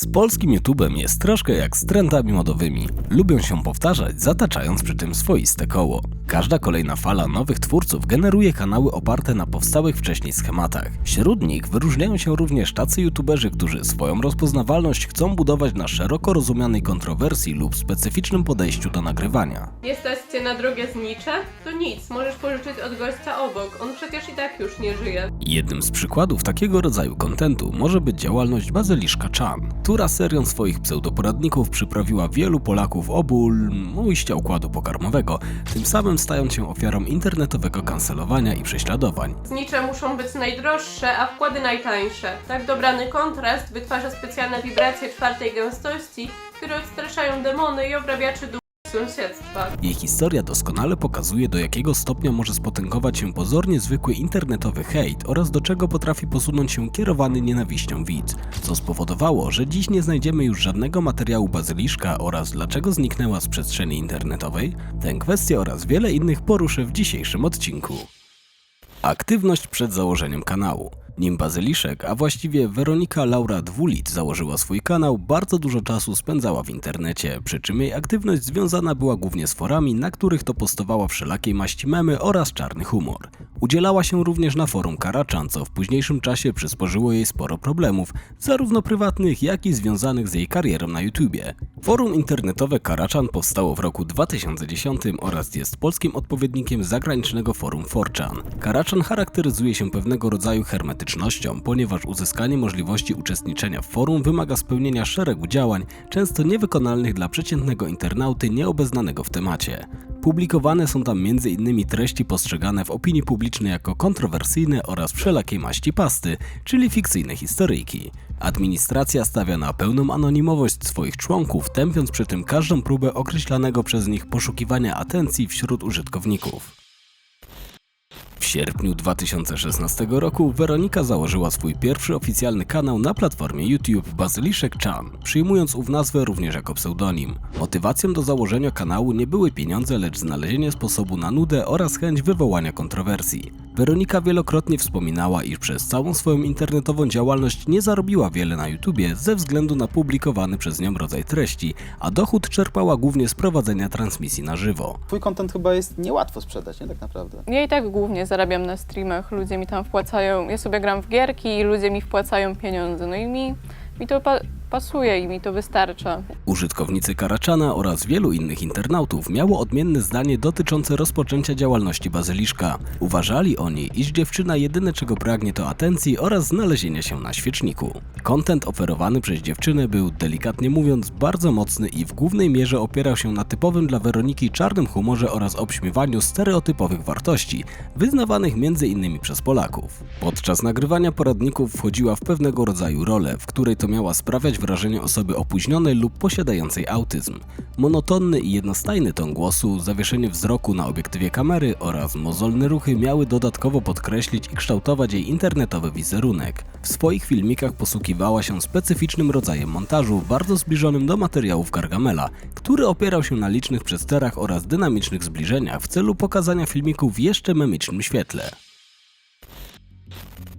Z polskim YouTubem jest troszkę jak z trendami modowymi. Lubią się powtarzać, zataczając przy tym swoiste koło. Każda kolejna fala nowych twórców generuje kanały oparte na powstałych wcześniej schematach. Wśród nich wyróżniają się również tacy YouTuberzy, którzy swoją rozpoznawalność chcą budować na szeroko rozumianej kontrowersji lub specyficznym podejściu do nagrywania. Cię na drogę znicze? To nic, możesz pożyczyć od gościa obok. On przecież i tak już nie żyje. Jednym z przykładów takiego rodzaju kontentu może być działalność Bazyliszka Chan, która serią swoich pseudoporadników przyprawiła wielu Polaków o ból ujścia układu pokarmowego, tym samym stając się ofiarą internetowego kancelowania i prześladowań. Znicze muszą być najdroższe, a wkłady najtańsze. Tak dobrany kontrast wytwarza specjalne wibracje czwartej gęstości, które odstraszają demony i obrabiaczy duch sąsiedztwa. Jej historia doskonale pokazuje, do jakiego stopnia może spotęgować się pozornie zwykły internetowy hejt oraz do czego potrafi posunąć się kierowany nienawiścią widz, co spowodowało, że dziś nie znajdziemy już żadnego materiału bazyliszka oraz dlaczego zniknęła z przestrzeni internetowej. Tę kwestię oraz wiele innych poruszę w dzisiejszym odcinku. Aktywność przed założeniem kanału. Nim Bazyliszek, a właściwie Weronika Laura Dwulit założyła swój kanał, bardzo dużo czasu spędzała w internecie, przy czym jej aktywność związana była głównie z forami, na których to postowała wszelakiej maści memy oraz czarny humor. Udzielała się również na forum Karaczan, co w późniejszym czasie przysporzyło jej sporo problemów, zarówno prywatnych, jak i związanych z jej karierą na YouTubie. Forum internetowe Karaczan powstało w roku 2010 oraz jest polskim odpowiednikiem zagranicznego forum 4chan. Karaczan charakteryzuje się pewnego rodzaju hermetycznością, ponieważ uzyskanie możliwości uczestniczenia w forum wymaga spełnienia szeregu działań, często niewykonalnych dla przeciętnego internauty nieobeznanego w temacie. Publikowane są tam m.in. treści postrzegane w opinii publicznej jako kontrowersyjne oraz wszelakiej maści pasty, czyli fikcyjne historyjki. Administracja stawia na pełną anonimowość swoich członków, tępiąc przy tym każdą próbę określanego przez nich poszukiwania atencji wśród użytkowników. W sierpniu 2016 roku Weronika założyła swój pierwszy oficjalny kanał na platformie YouTube Bazyliszek Chan, przyjmując ów nazwę również jako pseudonim. Motywacją do założenia kanału nie były pieniądze, lecz znalezienie sposobu na nudę oraz chęć wywołania kontrowersji. Weronika wielokrotnie wspominała, iż przez całą swoją internetową działalność nie zarobiła wiele na YouTubie ze względu na publikowany przez nią rodzaj treści, a dochód czerpała głównie z prowadzenia transmisji na żywo. Twój content chyba jest niełatwo sprzedać, nie tak naprawdę. Ja i tak głównie zarabiam na streamach, ludzie mi tam wpłacają, ja sobie gram w gierki i ludzie mi wpłacają pieniądze, no i mi, mi to pasuje i mi to wystarcza. Użytkownicy Karaczana oraz wielu innych internautów miało odmienne zdanie dotyczące rozpoczęcia działalności Bazyliszka. Uważali oni, iż dziewczyna jedyne czego pragnie to atencji oraz znalezienia się na świeczniku. Content oferowany przez dziewczynę był, delikatnie mówiąc, bardzo mocny i w głównej mierze opierał się na typowym dla Weroniki czarnym humorze oraz obśmiewaniu stereotypowych wartości, wyznawanych m.in. przez Polaków. Podczas nagrywania poradników wchodziła w pewnego rodzaju rolę, w której to miała sprawiać wrażenie osoby opóźnionej lub posiadającej autyzm. Monotonny i jednostajny ton głosu, zawieszenie wzroku na obiektywie kamery oraz mozolne ruchy miały dodatkowo podkreślić i kształtować jej internetowy wizerunek. W swoich filmikach posługiwała się specyficznym rodzajem montażu, bardzo zbliżonym do materiałów Gargamela, który opierał się na licznych przesterach oraz dynamicznych zbliżeniach w celu pokazania filmików w jeszcze memicznym świetle.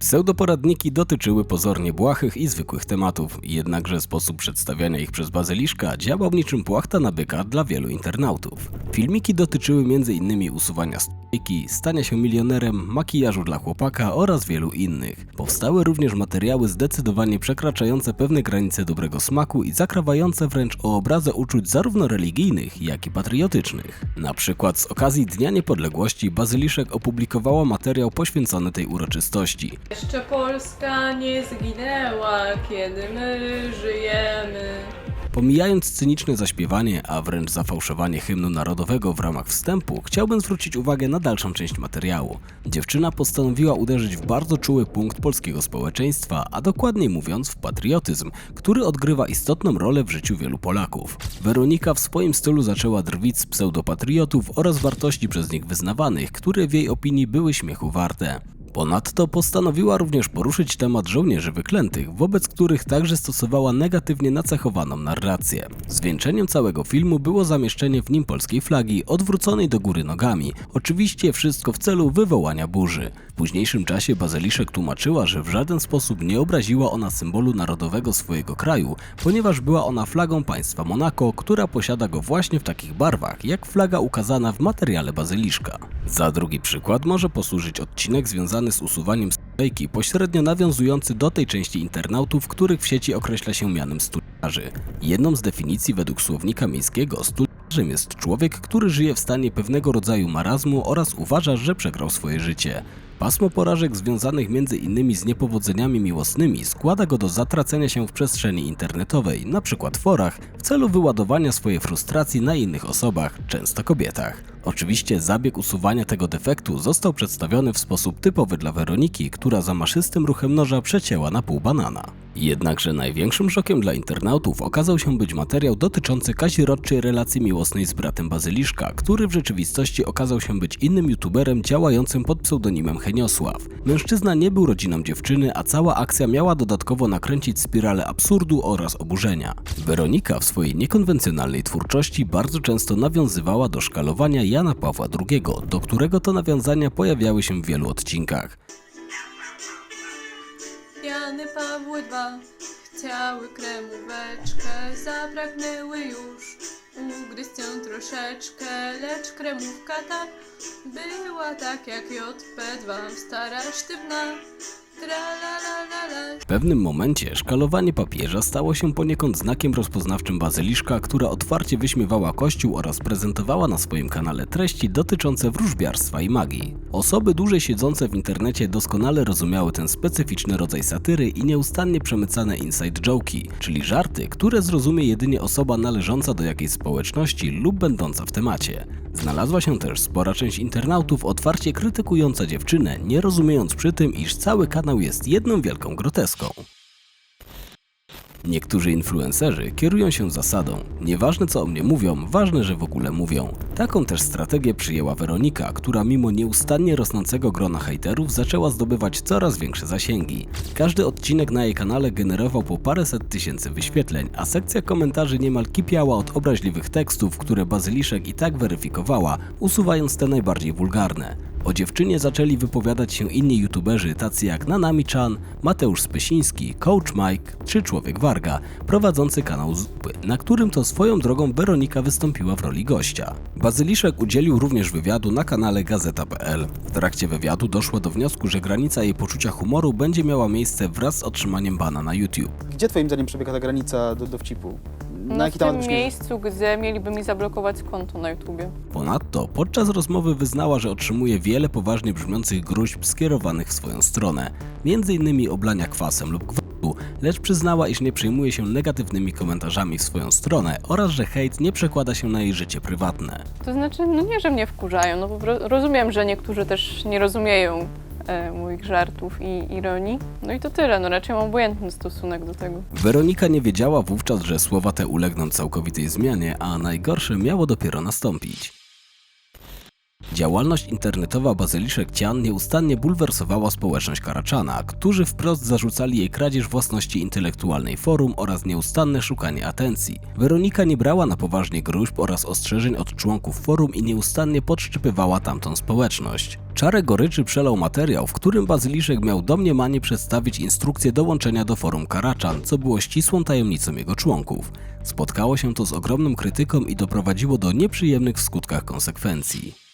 Pseudoporadniki dotyczyły pozornie błahych i zwykłych tematów, jednakże sposób przedstawiania ich przez Bazyliszka działał niczym płachta na byka dla wielu internautów. Filmiki dotyczyły m.in. usuwania stójki, stania się milionerem, makijażu dla chłopaka oraz wielu innych. Powstały również materiały zdecydowanie przekraczające pewne granice dobrego smaku i zakrawające wręcz o obrazę uczuć zarówno religijnych, jak i patriotycznych. Na przykład z okazji Dnia Niepodległości Bazyliszek opublikowała materiał poświęcony tej uroczystości. Jeszcze Polska nie zginęła, kiedy my żyjemy. Pomijając cyniczne zaśpiewanie, a wręcz zafałszowanie hymnu narodowego w ramach wstępu, chciałbym zwrócić uwagę na dalszą część materiału. Dziewczyna postanowiła uderzyć w bardzo czuły punkt polskiego społeczeństwa, a dokładniej mówiąc w patriotyzm, który odgrywa istotną rolę w życiu wielu Polaków. Weronika w swoim stylu zaczęła drwić z pseudopatriotów oraz wartości przez nich wyznawanych, które w jej opinii były śmiechu warte. Ponadto postanowiła również poruszyć temat żołnierzy wyklętych, wobec których także stosowała negatywnie nacechowaną narrację. Zwieńczeniem całego filmu było zamieszczenie w nim polskiej flagi, odwróconej do góry nogami. Oczywiście wszystko w celu wywołania burzy. W późniejszym czasie Bazyliszek tłumaczyła, że w żaden sposób nie obraziła ona symbolu narodowego swojego kraju, ponieważ była ona flagą państwa Monako, która posiada go właśnie w takich barwach, jak flaga ukazana w materiale Bazyliszka. Za drugi przykład może posłużyć odcinek związany z usuwaniem sklejki, pośrednio nawiązujący do tej części internautów, których w sieci określa się mianem stuliarzy. Jedną z definicji według słownika miejskiego stuliarzem jest człowiek, który żyje w stanie pewnego rodzaju marazmu oraz uważa, że przegrał swoje życie. Pasmo porażek związanych innymi z niepowodzeniami miłosnymi składa go do zatracenia się w przestrzeni internetowej, np. forach, w celu wyładowania swojej frustracji na innych osobach, często kobietach. Oczywiście zabieg usuwania tego defektu został przedstawiony w sposób typowy dla Weroniki, która zamaszystym ruchem noża przecięła na pół banana. Jednakże największym szokiem dla internautów okazał się być materiał dotyczący kazirodczej relacji miłosnej z bratem Bazyliszka, który w rzeczywistości okazał się być innym youtuberem działającym pod pseudonimem Heniosław. Mężczyzna nie był rodziną dziewczyny, a cała akcja miała dodatkowo nakręcić spiralę absurdu oraz oburzenia. Weronika w swojej niekonwencjonalnej twórczości bardzo często nawiązywała do szkalowania Jana Pawła II, do którego to nawiązania pojawiały się w wielu odcinkach. Jany Pawły II chciały kremóweczkę, zapragnęły już ugryźć ją troszeczkę, lecz kremówka ta była tak jak JP2, stara sztywna, W pewnym momencie szkalowanie papieża stało się poniekąd znakiem rozpoznawczym Bazyliszka, która otwarcie wyśmiewała Kościół oraz prezentowała na swoim kanale treści dotyczące wróżbiarstwa i magii. Osoby dłużej siedzące w internecie doskonale rozumiały ten specyficzny rodzaj satyry i nieustannie przemycane inside joke'i, czyli żarty, które zrozumie jedynie osoba należąca do jakiejś społeczności lub będąca w temacie. Znalazła się też spora część internautów otwarcie krytykująca dziewczynę, nie rozumiejąc przy tym, iż cały kanał jest jedną wielką groteską. Niektórzy influencerzy kierują się zasadą: nieważne co o mnie mówią, ważne, że w ogóle mówią. Taką też strategię przyjęła Weronika, która mimo nieustannie rosnącego grona hejterów zaczęła zdobywać coraz większe zasięgi. Każdy odcinek na jej kanale generował po paręset tysięcy wyświetleń, a sekcja komentarzy niemal kipiała od obraźliwych tekstów, które Bazyliszek i tak weryfikowała, usuwając te najbardziej wulgarne. O dziewczynie zaczęli wypowiadać się inni youtuberzy tacy jak Nanami-chan, Mateusz Spysiński, Coach Mike czy Człowiek Warga, prowadzący kanał Zupy, na którym to swoją drogą Weronika wystąpiła w roli gościa. Bazyliszek udzielił również wywiadu na kanale Gazeta.pl. W trakcie wywiadu doszło do wniosku, że granica jej poczucia humoru będzie miała miejsce wraz z otrzymaniem bana na YouTube. Gdzie twoim zdaniem przebiega ta granica do dowcipu? No w tym byśmy- miejscu, gdzie mieliby mi zablokować konto na YouTubie. Ponadto podczas rozmowy wyznała, że otrzymuje wiele poważnie brzmiących gruźb skierowanych w swoją stronę, m.in. oblania kwasem lub gwałtu, lecz przyznała, iż nie przejmuje się negatywnymi komentarzami w swoją stronę oraz że hejt nie przekłada się na jej życie prywatne. To znaczy, no nie, że mnie wkurzają, no po prostu rozumiem, że niektórzy też nie rozumieją moich żartów i ironii. No i to tyle, no raczej mam obojętny stosunek do tego. Weronika nie wiedziała wówczas, że słowa te ulegną całkowitej zmianie, a najgorsze miało dopiero nastąpić. Działalność internetowa Bazyliszek Cian nieustannie bulwersowała społeczność Karaczana, którzy wprost zarzucali jej kradzież własności intelektualnej forum oraz nieustanne szukanie atencji. Weronika nie brała na poważnie gruźb oraz ostrzeżeń od członków forum i nieustannie podszczypywała tamtą społeczność. Czarę goryczy przelał materiał, w którym Bazyliszek miał domniemanie przedstawić instrukcję dołączenia do forum Karaczan, co było ścisłą tajemnicą jego członków. Spotkało się to z ogromną krytyką i doprowadziło do nieprzyjemnych w skutkach konsekwencji.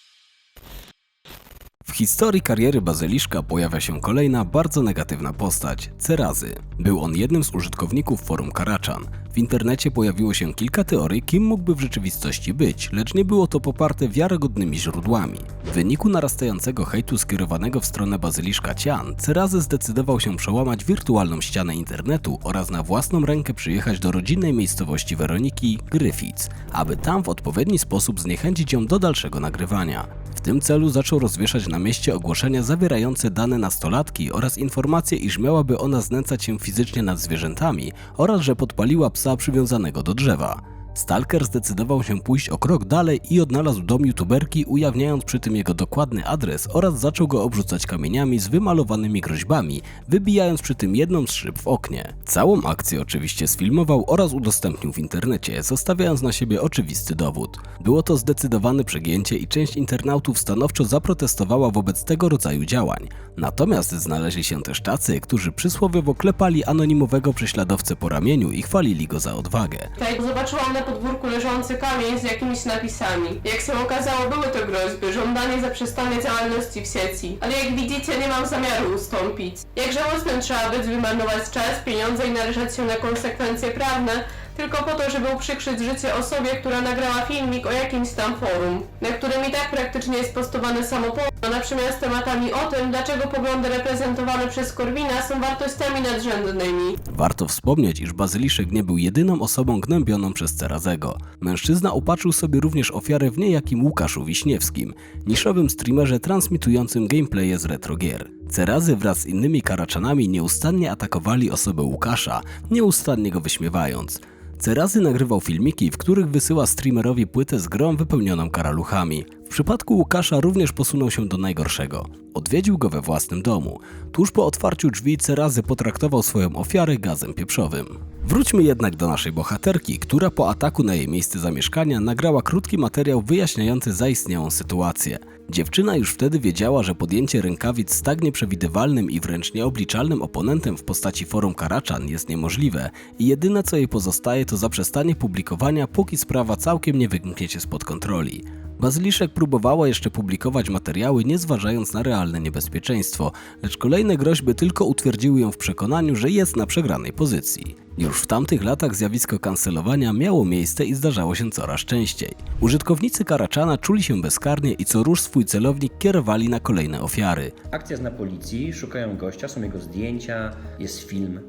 Historii kariery Bazyliszka pojawia się kolejna bardzo negatywna postać Cerazy. Był on jednym z użytkowników forum Karaczan. W internecie pojawiło się kilka teorii, kim mógłby w rzeczywistości być, lecz nie było to poparte wiarygodnymi źródłami. W wyniku narastającego hejtu skierowanego w stronę Bazyliszka Cian, Cerazy zdecydował się przełamać wirtualną ścianę internetu oraz na własną rękę przyjechać do rodzinnej miejscowości Weroniki, Gryfic, aby tam w odpowiedni sposób zniechęcić ją do dalszego nagrywania. W tym celu zaczął rozwieszać na mieście ogłoszenia zawierające dane nastolatki oraz informacje, iż miałaby ona znęcać się fizycznie nad zwierzętami oraz że podpaliła psa przywiązanego do drzewa. Stalker zdecydował się pójść o krok dalej i odnalazł dom youtuberki, ujawniając przy tym jego dokładny adres oraz zaczął go obrzucać kamieniami z wymalowanymi groźbami, wybijając przy tym jedną z szyb w oknie. Całą akcję oczywiście sfilmował oraz udostępnił w internecie, zostawiając na siebie oczywisty dowód. Było to zdecydowane przegięcie i część internautów stanowczo zaprotestowała wobec tego rodzaju działań. Natomiast znaleźli się też tacy, którzy przysłowiowo klepali anonimowego prześladowcę po ramieniu i chwalili go za odwagę. Tutaj zobaczyłam na podwórku leżący kamień z jakimiś napisami. Jak się okazało, były to groźby, żądanie zaprzestania działalności w sieci. Ale jak widzicie, nie mam zamiaru ustąpić. Jak żałosnym trzeba być, wymarnować czas, pieniądze i należeć się na konsekwencje prawne, tylko po to, żeby uprzykrzyć życie osobie, która nagrała filmik o jakimś tam forum, na którym i tak praktycznie jest postowane samo porno, natomiast tematami o tym, dlaczego poglądy reprezentowane przez Korwina są wartościami nadrzędnymi. Warto wspomnieć, iż Bazyliszek nie był jedyną osobą gnębioną przez Cerazego. Mężczyzna upatrzył sobie również ofiarę w niejakim Łukaszu Wiśniewskim, niszowym streamerze transmitującym gameplaye z retrogier. Cerazy wraz z innymi karaczanami nieustannie atakowali osobę Łukasza, nieustannie go wyśmiewając. Cerazy nagrywał filmiki, w których wysyła streamerowi płytę z grą wypełnioną karaluchami. W przypadku Łukasza również posunął się do najgorszego. Odwiedził go we własnym domu. Tuż po otwarciu drzwi Cerazy potraktował swoją ofiarę gazem pieprzowym. Wróćmy jednak do naszej bohaterki, która po ataku na jej miejsce zamieszkania nagrała krótki materiał wyjaśniający zaistniałą sytuację. Dziewczyna już wtedy wiedziała, że podjęcie rękawic z tak nieprzewidywalnym i wręcz nieobliczalnym oponentem w postaci forum Karaczan jest niemożliwe i jedyne co jej pozostaje to zaprzestanie publikowania, póki sprawa całkiem nie wymknie się spod kontroli. Bazyliszek próbowała jeszcze publikować materiały, nie zważając na realne niebezpieczeństwo, lecz kolejne groźby tylko utwierdziły ją w przekonaniu, że jest na przegranej pozycji. Już w tamtych latach zjawisko kancelowania miało miejsce i zdarzało się coraz częściej. Użytkownicy Karaczana czuli się bezkarnie i co rusz swój celownik kierowali na kolejne ofiary. Akcja jest na policji, szukają gościa, są jego zdjęcia, jest film.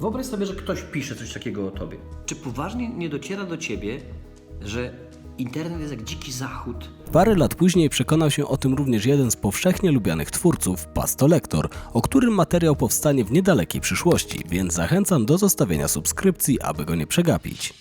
Wyobraź sobie, że ktoś pisze coś takiego o tobie. Czy poważnie nie dociera do ciebie, że internet jest jak dziki zachód? Parę lat później przekonał się o tym również jeden z powszechnie lubianych twórców, Pastolektor, o którym materiał powstanie w niedalekiej przyszłości, więc zachęcam do zostawienia subskrypcji, aby go nie przegapić.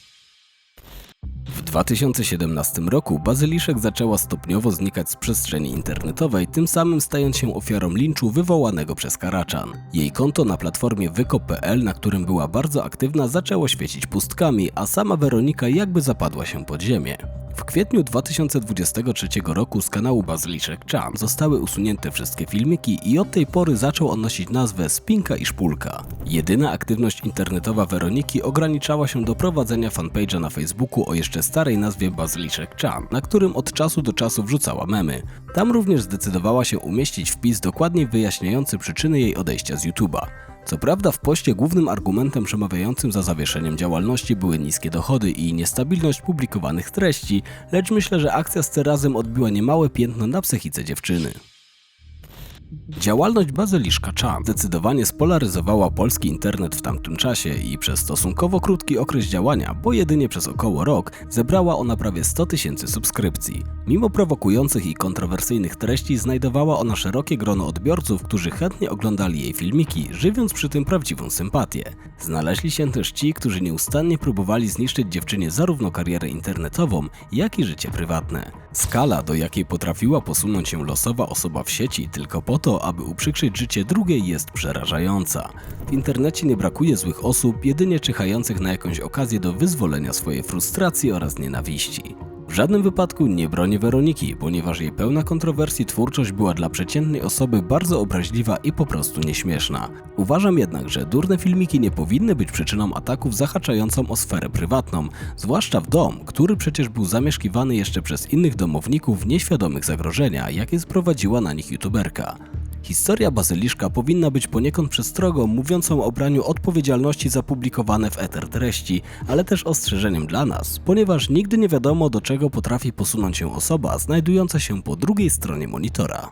W 2017 roku Bazyliszek zaczęła stopniowo znikać z przestrzeni internetowej, tym samym stając się ofiarą linczu wywołanego przez Karaczan. Jej konto na platformie wykop.pl, na którym była bardzo aktywna, zaczęło świecić pustkami, a sama Weronika jakby zapadła się pod ziemię. W kwietniu 2023 roku z kanału Bazyliszek Chan zostały usunięte wszystkie filmiki i od tej pory zaczął on nosić nazwę Spinka i Szpulka. Jedyna aktywność internetowa Weroniki ograniczała się do prowadzenia fanpage'a na Facebooku o jeszcze starej nazwie Bazyliszek Chan, na którym od czasu do czasu wrzucała memy. Tam również zdecydowała się umieścić wpis dokładnie wyjaśniający przyczyny jej odejścia z YouTube'a. Co prawda w poście głównym argumentem przemawiającym za zawieszeniem działalności były niskie dochody i niestabilność publikowanych treści, lecz myślę, że akcja z Cerazem odbiła niemałe piętno na psychice dziewczyny. Działalność Bazyliszka Chan zdecydowanie spolaryzowała polski internet w tamtym czasie i przez stosunkowo krótki okres działania, bo jedynie przez około rok, zebrała ona prawie 100 tysięcy subskrypcji. Mimo prowokujących i kontrowersyjnych treści znajdowała ona szerokie grono odbiorców, którzy chętnie oglądali jej filmiki, żywiąc przy tym prawdziwą sympatię. Znaleźli się też ci, którzy nieustannie próbowali zniszczyć dziewczynie zarówno karierę internetową, jak i życie prywatne. Skala, do jakiej potrafiła posunąć się losowa osoba w sieci tylko po to, aby uprzykrzyć życie drugiej jest przerażająca. W internecie nie brakuje złych osób, jedynie czyhających na jakąś okazję do wyzwolenia swojej frustracji oraz nienawiści. W żadnym wypadku nie bronię Weroniki, ponieważ jej pełna kontrowersji twórczość była dla przeciętnej osoby bardzo obraźliwa i po prostu nieśmieszna. Uważam jednak, że durne filmiki nie powinny być przyczyną ataków zahaczającą o sferę prywatną, zwłaszcza w dom, który przecież był zamieszkiwany jeszcze przez innych domowników nieświadomych zagrożenia, jakie sprowadziła na nich youtuberka. Historia Bazyliszka powinna być poniekąd przestrogą mówiącą o braniu odpowiedzialności za publikowane w eter treści, ale też ostrzeżeniem dla nas, ponieważ nigdy nie wiadomo do czego potrafi posunąć się osoba znajdująca się po drugiej stronie monitora.